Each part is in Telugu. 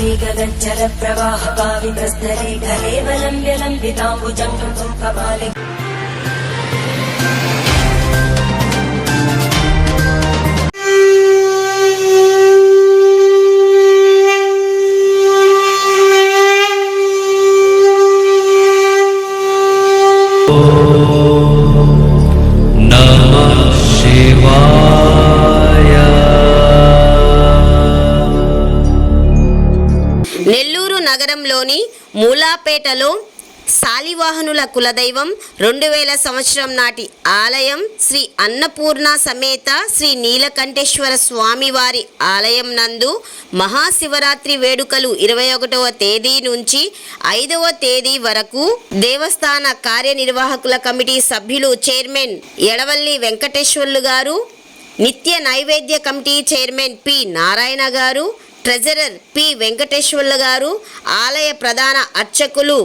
गगज्जल प्रवाह पावितस्थले कलेवलम्ब्य लम्बिताम्बुजङ्गम् कपाले కొత్తపేటలో శాలివాహనుల కులదైవం రెండు వేల సంవత్సరం నాటి ఆలయం శ్రీ అన్నపూర్ణ సమేత శ్రీ నీలకంఠేశ్వర స్వామివారి ఆలయం నందు మహాశివరాత్రి వేడుకలు ఇరవై ఒకటవ తేదీ నుంచి ఐదవ తేదీ వరకు దేవస్థాన కార్యనిర్వాహకుల కమిటీ సభ్యులు చైర్మన్ ఎడవల్లి వెంకటేశ్వర్లు గారు నిత్య నైవేద్య కమిటీ చైర్మన్ పి. నారాయణ గారు ట్రెజరర్ పి వెంకటేశ్వర్లు గారు ఆలయ ప్రధాన అర్చకులు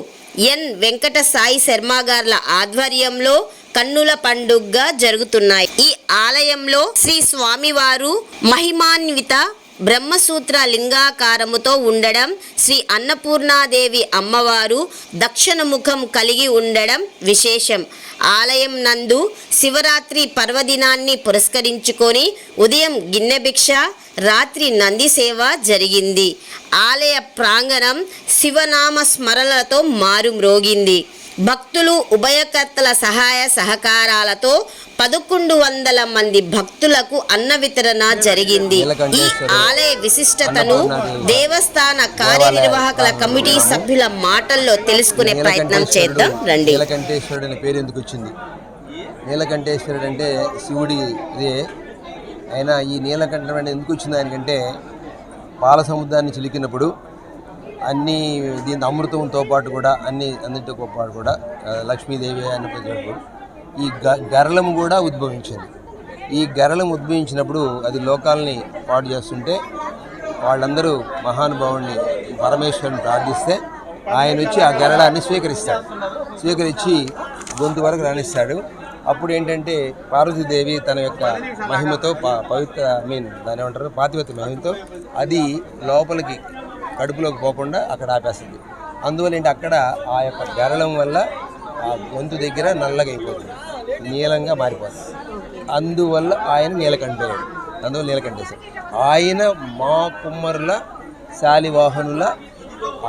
ఎన్ వెంకట సాయి శర్మ గార్ల ఆధ్వర్యంలో కన్నుల పండుగ జరుగుతున్నాయి. ఈ ఆలయంలో శ్రీ స్వామివారు మహిమాన్విత బ్రహ్మసూత్ర లింగాకారముతో ఉండడం శ్రీ అన్నపూర్ణాదేవి అమ్మవారు దక్షిణ ముఖం కలిగి ఉండడం విశేషం. ఆలయం నందు శివరాత్రి పర్వదినాన్ని పురస్కరించుకొని ఉదయం గిన్నె భిక్ష రాత్రి నంది సేవ జరిగింది. ఆలయ ప్రాంగణం శివనామ స్మరణలతో మారుమ్రోగింది. భక్తులు ఉభయకర్తల సహాయ సహకారాలతో పదకొండు వందల మంది భక్తులకు అన్న వితరణ జరిగింది. ఈ ఆలయ విశిష్టతను దేవస్థాన కార్యనిర్వాహకుల కమిటీ సభ్యుల మాటల్లో తెలుసుకునే ప్రయత్నం చేద్దాం. రండి. నీలకంఠేశ్వరుడు అనే పేరు ఎందుకు వచ్చింది? నీలకంఠేశ్వరుడు అంటే శివుడి ఇదే అయినా ఈ నీలకంఠం అంటే ఎందుకు వచ్చింది ఆయనకంటే పాల సముద్రాన్ని చిలికినప్పుడు అన్ని దీని అమృతంతో పాటు కూడా అన్ని అన్నిటితో పాటు కూడా ఆ, లక్ష్మీదేవి అన్నప్పుడు ఈ గ గరళం కూడా ఉద్భవించింది. ఈ గరళం ఉద్భవించినప్పుడు అది లోకాలని పాడు చేస్తుంటే వాళ్ళందరూ మహానుభావుని పరమేశ్వరుని ప్రార్థిస్తే ఆయన వచ్చి ఆ గరళాన్ని స్వీకరిస్తాడు. స్వీకరించి గొంతు వరకు రాణిస్తాడు. అప్పుడు ఏంటంటే పార్వతీదేవి తన యొక్క మహిమతో పవిత్ర ఐ మీన్ దాని ఏమంటారు? పాతివత మహిమతో అది లోపలికి కడుపులోకి పోకుండా అక్కడ ఆపేస్తుంది. అందువల్ల ఏంటి అక్కడ ఆ యొక్క గరళం వల్ల ఆ గొంతు దగ్గర నల్లగా అయిపోతుంది. నీలంగా మారిపోతుంది. అందువల్ల ఆయన నీలకంఠేయుడు అందువల్ల నీలకంఠేశ్వరుడు. ఆయన మా కుమ్మరుల శాలివాహనుల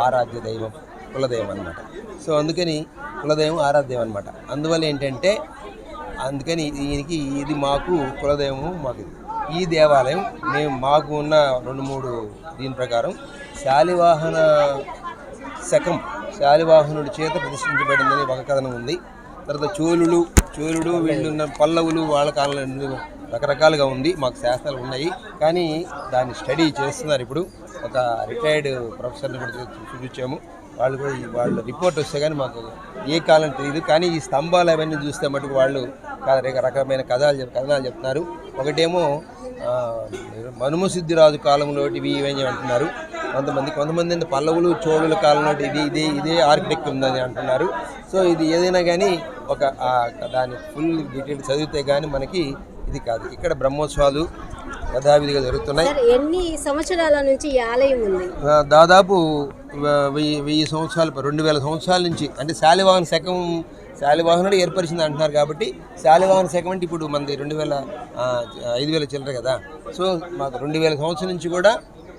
ఆరాధ్య దైవం కులదైవం అన్నమాట. సో అందుకని కులదైవం ఆరాధ్యం అనమాట అందువల్ల ఏంటంటే అందుకని ఈయనకి ఇది మాకు కులదైవము మాకు ఈ దేవాలయం మేము మాకు ఉన్న రెండు మూడు దీని ప్రకారం శాలివాహన శకం శాలివాహనుడి చేత ప్రతిష్ఠించబడిందని ఒక కథనం ఉంది. తర్వాత చోళులు చోళుడు వీళ్ళున్న పల్లవులు వాళ్ళ కాలంలో రకరకాలుగా ఉంది. మాకు శాస్త్రాలు ఉన్నాయి. కానీ దాన్ని స్టడీ చేస్తున్నారు ఇప్పుడు. ఒక రిటైర్డ్ ప్రొఫెసర్ని కూడా చూ- చూపించాము. వాళ్ళు కూడా వాళ్ళ రిపోర్ట్ వస్తే కానీ మాకు ఏ కాలం తెలియదు కానీ ఈ స్తంభాలు అవన్నీ చూస్తే మటుకు వాళ్ళు రకరకమైన రక- రకమైన కథలు కథనాలు చెప్తున్నారు. ఒకటేమో మనుమసిద్ధిరాజు మనుమ కాలంలో ఇవి అంటున్నారు. కొంతమంది కొంతమంది అంటే పల్లవులు చోళుల కాలంలో ఇది ఇదే ఇదే ఆర్కిటెక్ట్ ఉందని అంటున్నారు. సో ఇది ఏదైనా కానీ ఒక దాని ఫుల్ డీటెయిల్ చదివితే కానీ మనకి ఇది కాదు. ఇక్కడ బ్రహ్మోత్సవాలు యథావిధిగా జరుగుతున్నాయి. ఎన్ని సంవత్సరాల నుంచి ఈ ఆలయం ఉంది? దాదాపు వెయ్యి వెయ్యి సంవత్సరాలు రెండు వేల సంవత్సరాల నుంచి. అంటే శాలివాహన శకం శాలివాహనుడు ఏర్పరిచింది అంటున్నారు కాబట్టి శాలివాహన శకం అంటే ఇప్పుడు మనది రెండు వేల ఐదు వేల చిల్లర కదా. సో మాకు రెండు వేల సంవత్సరం నుంచి కూడా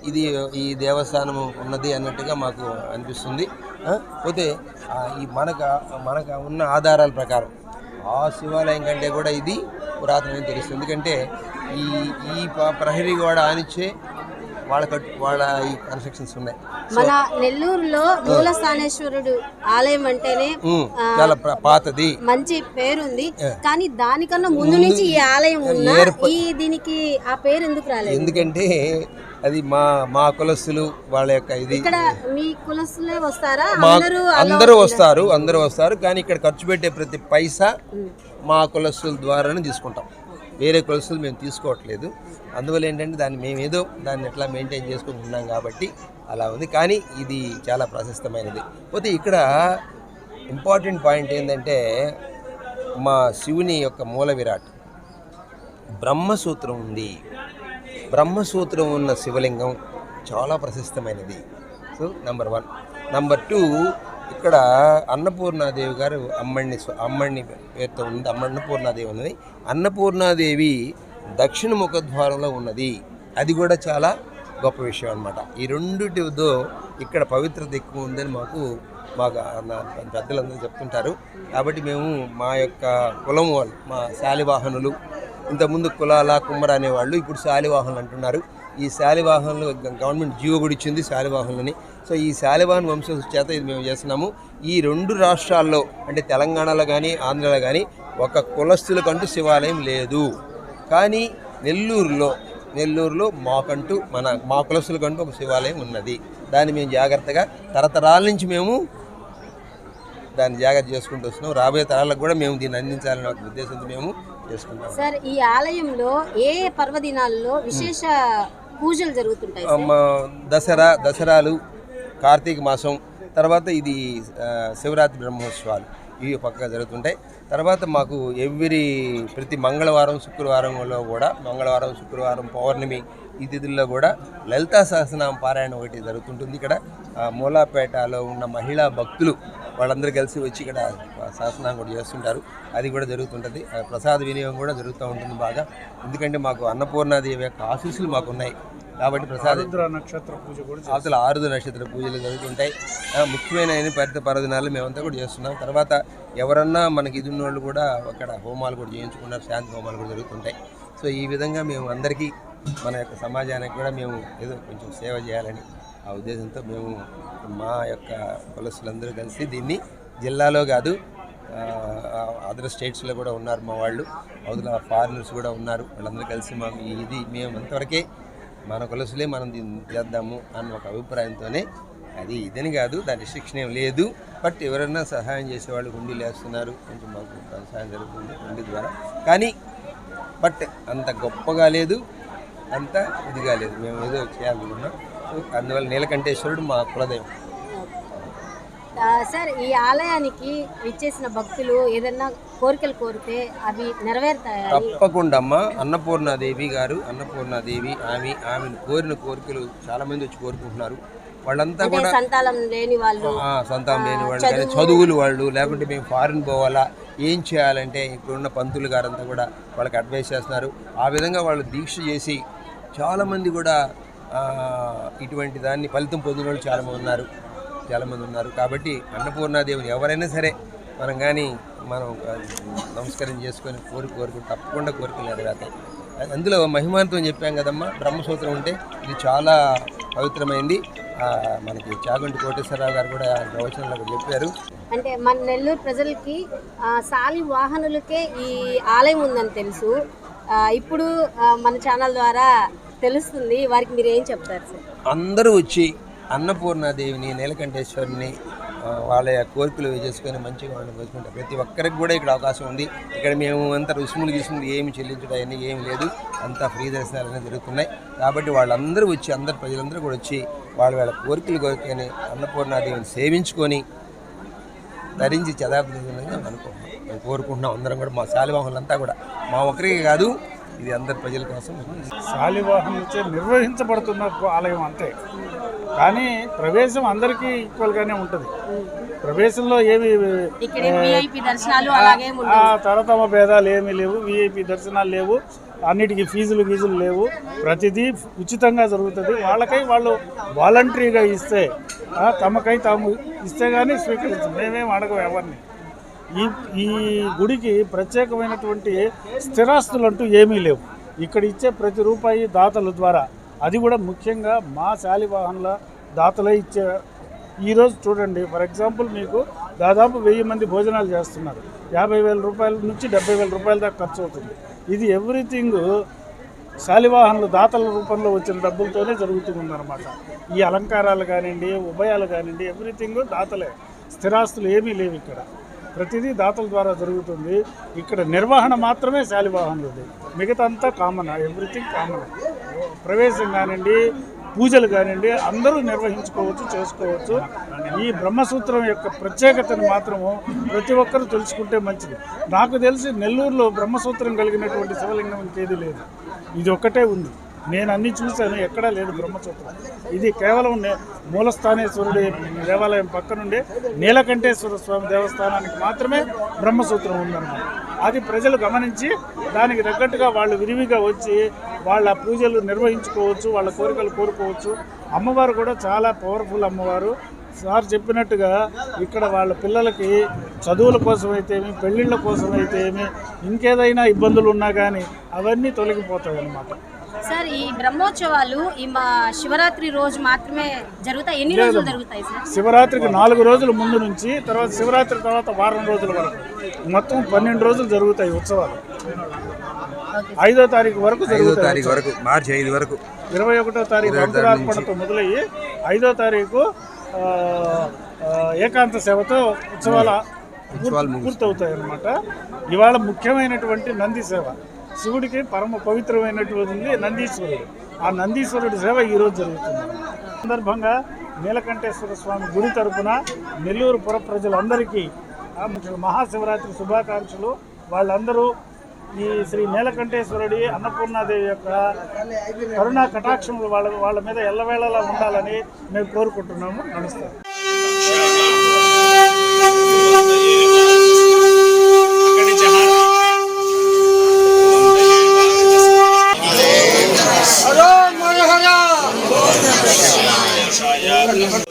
ఇది ఈ దేవస్థానము ఉన్నది అన్నట్టుగా మాకు అనిపిస్తుంది. పోతే ఈ మనకు మనకు ఉన్న ఆధారాల ప్రకారం ఆ శివాలయం కంటే కూడా ఇది పురాతనమని తెలుస్తుంది. ఎందుకంటే ఈ ఈ ప్రహరీ గోడ ఆనిచ్చే వాళ్ళ కట్ వాళ్ళ ఈ కన్స్ట్రక్షన్స్ ఉన్నాయి. మన నెల్లూరులో మూలస్థానేశ్వరుడు ఆలయం అంటేనే చాలా పాతది. మంచి పేరుంది. కానీ దానికన్నా ముందు నుంచి ఈ ఆలయం ఉన్నా ఈ దీనికి ఆ పేరు ఎందుకు రాలేదు? ఎందుకంటే అది మా మా కులస్తులు వాళ్ళ యొక్క ఇది. ఇక్కడ మీ కులస్తులే వస్తారా? అందరూ వస్తారు అందరూ వస్తారు. కానీ ఇక్కడ ఖర్చు పెట్టే ప్రతి పైసా మా. కులస్తుల ద్వారానే తీసుకుంటాం. వేరే కులస్తులు మేము తీసుకోవట్లేదు. అందువల్ల ఏంటంటే దాన్ని మేము ఏదో దాన్ని ఎట్లా మెయింటైన్ చేసుకుని ఉన్నాం కాబట్టి అలా ఉంది. కానీ ఇది చాలా ప్రశస్తమైనది. పోతే ఇక్కడ ఇంపార్టెంట్ పాయింట్ ఏంటంటే మా శివుని యొక్క మూల విరాట్. బ్రహ్మసూత్రం ఉంది. బ్రహ్మసూత్రం ఉన్న శివలింగం చాలా ప్రశస్తమైనది. So number one. Number two ఇక్కడ అన్నపూర్ణాదేవి గారు అమ్మడిని అమ్మడిని పేరుతో ఉంది. అమ్మ అన్నపూర్ణాదేవి ఉన్నది. అన్నపూర్ణాదేవి దక్షిణ ముఖద్వారంలో ఉన్నది. అది కూడా చాలా గొప్ప విషయం అనమాట ఈ రెండుటితో ఇక్కడ పవిత్రత ఎక్కువ ఉందని మాకు మాకు నా పెద్దలందరూ చెప్తుంటారు. కాబట్టి మేము మా యొక్క కులం వాళ్ళు మా శాలివాహనులు ఇంతకుముందు కులాల కుమ్మర అనేవాళ్ళు ఇప్పుడు శాలివాహనులు అంటున్నారు. ఈ శాలివాహనులు గవర్నమెంట్ జీవో కూడా ఇచ్చింది శాలివాహనులని. సో ఈ శాలివాహన వంశం చేత ఇది మేము చేస్తున్నాము. ఈ రెండు రాష్ట్రాల్లో అంటే తెలంగాణలో కానీ ఆంధ్రలో కానీ ఒక కులస్తులకంటూ శివాలయం లేదు. కానీ నెల్లూరులో నెల్లూరులో మాకంటూ మన మా కులస్తులకంటూ ఒక శివాలయం ఉన్నది. దాన్ని మేము జాగ్రత్తగా తరతరాల నుంచి మేము దాన్ని జాగ్రత్త చేసుకుంటూ వస్తున్నాం. రాబోయే తరాలకు కూడా మేము దీన్ని అందించాలనే ఒక ఉద్దేశంతో మేము చేసుకుంటాం సార్ ఈ ఆలయంలో ఏ పర్వదినాల్లో విశేష పూజలు జరుగుతుంటాయి దసరా దసరాలు కార్తీక మాసం తర్వాత ఇది శివరాత్రి బ్రహ్మోత్సవాలు. ఇవి పక్కగా జరుగుతుంటాయి. తర్వాత మాకు ఎవ్రీ ప్రతి మంగళవారం శుక్రవారంలో కూడా మంగళవారం శుక్రవారం పౌర్ణమి ఈ తిథుల్లో కూడా లలితా సహస్రనామ పారాయణ ఒకటి జరుగుతుంటుంది ఇక్కడ. మూలాపేటలో ఉన్న మహిళా భక్తులు వాళ్ళందరూ కలిసి వచ్చి ఇక్కడ సహస్రనామం కూడా చేస్తుంటారు. అది కూడా జరుగుతుంటుంది. ఆ, ప్రసాద వినియోగం కూడా జరుగుతూ ఉంటుంది బాగా. ఎందుకంటే మాకు అన్నపూర్ణాదేవి యొక్క ఆశీస్సులు మాకు ఉన్నాయి. కాబట్టి ప్రసాద నక్షత్ర పూజ కూడా అవతల ఆరుద నక్షత్ర పూజలు జరుగుతుంటాయి. ముఖ్యమైన పెద్ద పర్వదినాలు మేమంతా కూడా చేస్తున్నాం. తర్వాత ఎవరన్నా మనకి ఇది ఉన్నోళ్ళు కూడా అక్కడ హోమాలు కూడా చేయించుకున్నారు. శాంతి హోమాలు కూడా జరుగుతుంటాయి. సో ఈ విధంగా మేము అందరికీ మన యొక్క సమాజానికి కూడా మేము ఏదో కొంచెం సేవ చేయాలని ఆ ఉద్దేశంతో మేము మా యొక్క కులస్తులందరూ కలిసి దీన్ని జిల్లాలో కాదు అదర్ స్టేట్స్లో కూడా ఉన్నారు మా వాళ్ళు. అవతల ఫారినర్స్ కూడా ఉన్నారు. వాళ్ళందరూ కలిసి మా ఇది మేము అంతవరకే మన కులసులే మనం దీన్ని చేద్దాము అన్న ఒక అభిప్రాయంతోనే అది ఇదని కాదు దాని రిస్ట్రిక్షన్ ఏం లేదు. బట్ ఎవరైనా సహాయం చేసేవాళ్ళు హుండీలు వేస్తున్నారు కొంచెం మాకు సహాయం జరుగుతుంది హుండీ ద్వారా. కానీ బట్ అంత గొప్పగా లేదు అంత ఇదిగా లేదు. మేము ఏదో చేయాలనుకున్నాం. సో అందువల్ల నీలకంఠేశ్వరుడు మా కులదైవం. సార్ ఈ ఆలయానికి విచ్చేసిన భక్తులు ఏదన్నా కోరికలు కోరితే అవి నెరవేరుతాయని తప్పకుండా అమ్మ అన్నపూర్ణాదేవి గారు అన్నపూర్ణాదేవి ఆమె ఆమెను కోరిన కోరికలు చాలా మంది వచ్చి కోరుకుంటున్నారు. వాళ్ళంతా కూడా సంతానం లేని వాళ్ళు సంతానం లేని వాళ్ళు కానీ చదువులు వాళ్ళు లేకుంటే మేము ఫారిన్ పోవాలా ఏం చేయాలంటే ఇప్పుడున్న పంతులు గారంతా కూడా వాళ్ళకి అడ్వైస్ చేస్తున్నారు. ఆ విధంగా వాళ్ళు దీక్ష చేసి చాలామంది కూడా ఇటువంటి దాన్ని ఫలితం పొందిన వాళ్ళు చాలామంది ఉన్నారు. చాలామంది ఉన్నారు. కాబట్టి అన్నపూర్ణాదేవిని ఎవరైనా సరే మనం కానీ మనం నమస్కారం చేసుకొని కోరిక కోరుకుంటే తప్పకుండా కోరికలు నెరవేరుతాయి. అందులో మహిమాంతం చెప్పాం కదమ్మా బ్రహ్మసూత్రం ఉంటే ఇది చాలా పవిత్రమైంది. మనకి చాగంటి కోటేశ్వరరావు గారు కూడా ప్రవచనంలో చెప్పారు. అంటే మన నెల్లూరు ప్రజలకి సాలి వాహనులకే ఈ ఆలయం ఉందని తెలుసు. ఇప్పుడు మన ఛానల్ ద్వారా తెలుస్తుంది. వారికి మీరు ఏం చెప్తారు సార్? అందరూ వచ్చి అన్నపూర్ణాదేవిని నీలకంఠేశ్వరిని వాళ్ళ కోరికలు చేసుకొని మంచిగా వాళ్ళని కోసుకుంటారు. ప్రతి ఒక్కరికి కూడా ఇక్కడ అవకాశం ఉంది. ఇక్కడ మేము అంత రుసుములు గిసుములు ఏమి చెల్లించడం ఏమి లేదు. అంతా ఫ్రీ దర్శనాలు అనేవి జరుగుతున్నాయి. కాబట్టి వాళ్ళందరూ వచ్చి అందరు ప్రజలందరూ కూడా వచ్చి వాళ్ళ వాళ్ళ కోరికలు కోరుకొని అన్నపూర్ణాదేవిని సేవించుకొని ధరించి చదాపదిగా అనుకుంటున్నాం కోరుకుంటున్నాం అందరం కూడా మా శాలివాహనులంతా కూడా. మా ఒక్కరికి కాదు ఇది అందరి ప్రజల కోసం. శాలివాహనం నిర్వహించబడుతున్న ఆలయం అంతే. కానీ ప్రవేశం అందరికీ ఈక్వల్గానే ఉంటుంది. ప్రవేశంలో ఏమి తరతమ భేదాలు ఏమీ లేవు. విఐపి దర్శనాలు లేవు. అన్నిటికీ ఫీజులు గీజులు లేవు. ప్రతిదీ ఉచితంగా జరుగుతుంది. వాళ్ళకై వాళ్ళు వాలంటరీగా ఇస్తే తమకై తాము ఇస్తే కానీ స్వీకరించం మేమేం అడగం ఎవరిని. ఈ ఈ గుడికి ప్రత్యేకమైనటువంటి స్థిరాస్తులు అంటూ ఏమీ లేవు. ఇక్కడ ఇచ్చే ప్రతి రూపాయి దాతల ద్వారా అది కూడా ముఖ్యంగా మా శాలివాహనుల దాతలే ఇచ్చే ఈరోజు చూడండి ఫర్ ఎగ్జాంపుల్ మీకు దాదాపు వెయ్యి మంది భోజనాలు చేస్తున్నారు. యాభై వేల రూపాయల నుంచి డెబ్బై వేల రూపాయల దాకా ఖర్చు అవుతుంది. ఇది ఎవ్రీథింగ్ శాలివాహనులు దాతల రూపంలో వచ్చిన డబ్బులతోనే జరుగుతుందన్నమాట. ఈ అలంకారాలు కానివ్వండి ఉభయాలు కానివ్వండి ఎవ్రీథింగ్ దాతలే. స్థిరాస్తులు ఏమీ లేవు ఇక్కడ. ప్రతిదీ దాతల ద్వారా జరుగుతుంది. ఇక్కడ నిర్వహణ మాత్రమే శాలివాహనులది మిగతా అంతా కామన్ ఎవ్రీథింగ్ కామన్ ప్రవేశం కానివ్వండి పూజలు కానివ్వండి అందరూ నిర్వహించుకోవచ్చు చేసుకోవచ్చు. ఈ బ్రహ్మసూత్రం యొక్క ప్రత్యేకతను మాత్రము ప్రతి ఒక్కరూ తెలుసుకుంటే మంచిది. నాకు తెలిసి నెల్లూరులో బ్రహ్మసూత్రం కలిగినటువంటి శివలింగం ఇంకేది లేదు. ఇది ఒక్కటే ఉంది. నేను అన్ని చూశాను ఎక్కడా లేదు బ్రహ్మసూత్రం. ఇది కేవలం నే- మూలస్థానేశ్వరుడి దేవాలయం పక్కనుండే నీలకంఠేశ్వర స్వామి దేవస్థానానికి మాత్రమే బ్రహ్మసూత్రం ఉందన్నమాట. అది ప్రజలు గమనించి దానికి తగ్గట్టుగా వాళ్ళు విరివిగా వచ్చి వాళ్ళ పూజలు నిర్వహించుకోవచ్చు వాళ్ళ కోరికలు కోరుకోవచ్చు. అమ్మవారు కూడా చాలా పవర్ఫుల్ అమ్మవారు. సార్ చెప్పినట్టుగా ఇక్కడ వాళ్ళ పిల్లలకి చదువుల కోసం అయితేమి పెళ్ళిళ్ళ కోసం అయితేమి ఇంకేదైనా ఇబ్బందులు ఉన్నా కానీ అవన్నీ తొలగిపోతాయి అన్నమాట సార్ ఈ బ్రహ్మోత్సవాలు ఈ మా శివరాత్రి రోజు మాత్రమే జరుగుతాయి? ఎన్ని రోజులు జరుగుతాయి సార్? శివరాత్రికి నాలుగు రోజుల ముందు నుంచి తర్వాత శివరాత్రి తర్వాత వారం రోజుల వరకు. మొత్తం పన్నెండు రోజులు జరుగుతాయి ఉత్సవాలు. ఐదో తారీఖు వరకు ఐదో తారీఖు వరకు మార్చి ఐదు వరకు. ఇరవై ఒకటో తారీఖు అంకురార్పణతో మొదలయ్యి ఐదో తారీఖు ఏకాంత సేవతో ఉత్సవాల పూర్తి- పూర్తవుతాయి అన్నమాట ఇవాళ ముఖ్యమైనటువంటి నంది సేవ. శివుడికి పరమ పవిత్రమైనటువంటి నందీశ్వరుడు. ఆ నందీశ్వరుడి సేవ ఈరోజు జరుగుతుంది. సందర్భంగా నీలకంఠేశ్వర స్వామి గుడి తరపున నెల్లూరు పుర ప్రజలందరికీ మహాశివరాత్రి శుభాకాంక్షలు. వాళ్ళందరూ ఈ శ్రీ నీలకంఠేశ్వరుడి అన్నపూర్ణాదేవి యొక్క కరుణా కటాక్షములు వాళ్ళ వాళ్ళ మీద ఎల్లవేళలా ఉండాలని మేము కోరుకుంటున్నాము. నమస్తే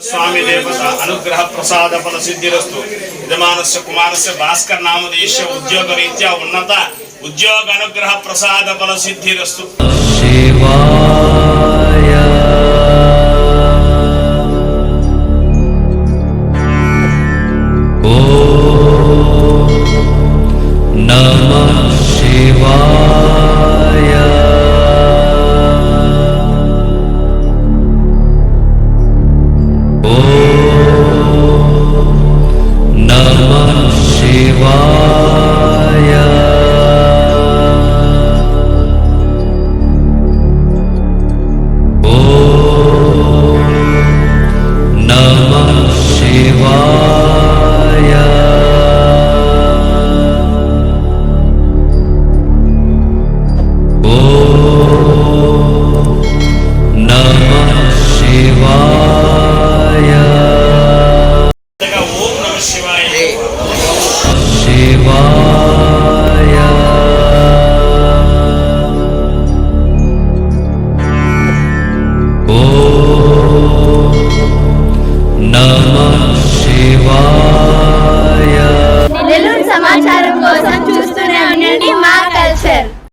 స్వామి దేవత అనుగ్రహ ప్రసాద ఫల సిద్ధిరస్తు. యజమానస్య కుమారస్య భాస్కర్ నామదేశ ఉద్యోగ రీత్యా ఉన్నత ఉద్యోగ అనుగ్రహ ప్రసాద ఫల సిద్ధిరస్తు. नमः